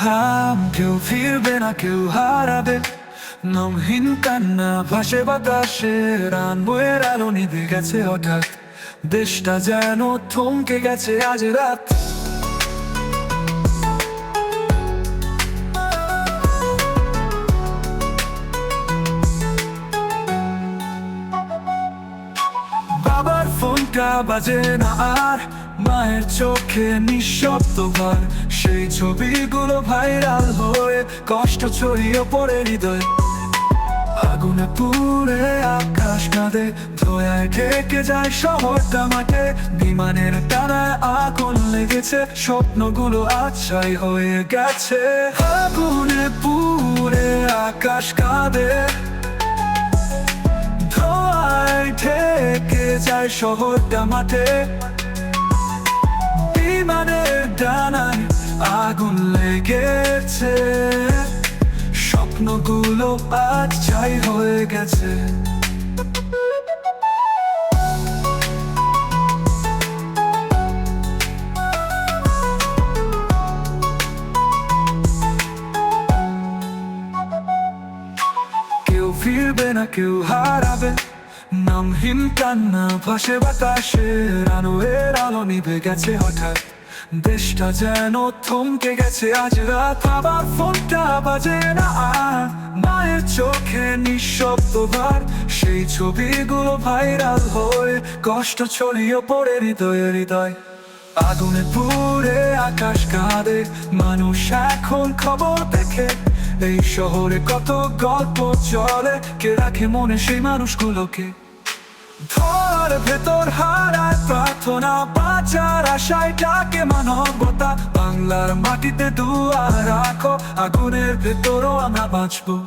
হাম কেউ ফিরবে না কেউ, হারাবে। নমহীন কান্না, ভাসে বাতাসে রান বইয়ের আলো নিভে গেছে হঠাৎ। দেশটা যেন থমকে গেছে আজ রাত। বাবার ফোনটা বাজে না আর। মায়ের চোখে নিঃশব্দ ভার সেই ছবিগুলো ভাইরাল হয়ে কষ্ট ছড়িয়ে পড়ে হৃদয়। আগুনে পুড়ে আকাশ কাঁদে, ধোয়ায় ঢেকে যায় শহরটা মাঠে। বিমানের টানায় আগুন লেগেছে, স্বপ্নগুলো আচ্ছাই হয়ে গেছে। আগুনে পুড়ে আকাশ কাঁদে, ধোয়ায় ঢেকে যায় শহরটা মাঠে। লেগেছে স্বপ্নগুলো আজ ছাই হয়ে গেছে। কেউ ফিরবে না কেউ হারাবে। নামহীন কান্না, ভাসে বাতাসে রানোয়ের আলো নিভে গেছে হঠাৎ। দেশটা যেন থমকে গেছে, আজ রাত আবার ফোনটা বাজে না মায়ের চোখে নিঃশব্দ ভার, সেই ছবিগুলো ভাইরাল হয়ে, কষ্ট ছড়িয়ে পড়ে হৃদয়ে হৃদয়। আগুনে পুড়ে আকাশ কাঁদে, মানুষ এখন খবর দেখে। এই শহরে কত গল্প চলে। কে রাখে মনে সেই মানুষগুলোকে? ধর ভেতর হারায় প্রার্থনা, পাচার আশায় ডাকে মানবতা। বাংলার মাটিতে দুয়ার রাখো, আগুনের ভেতরও আমরা বাঁচবো।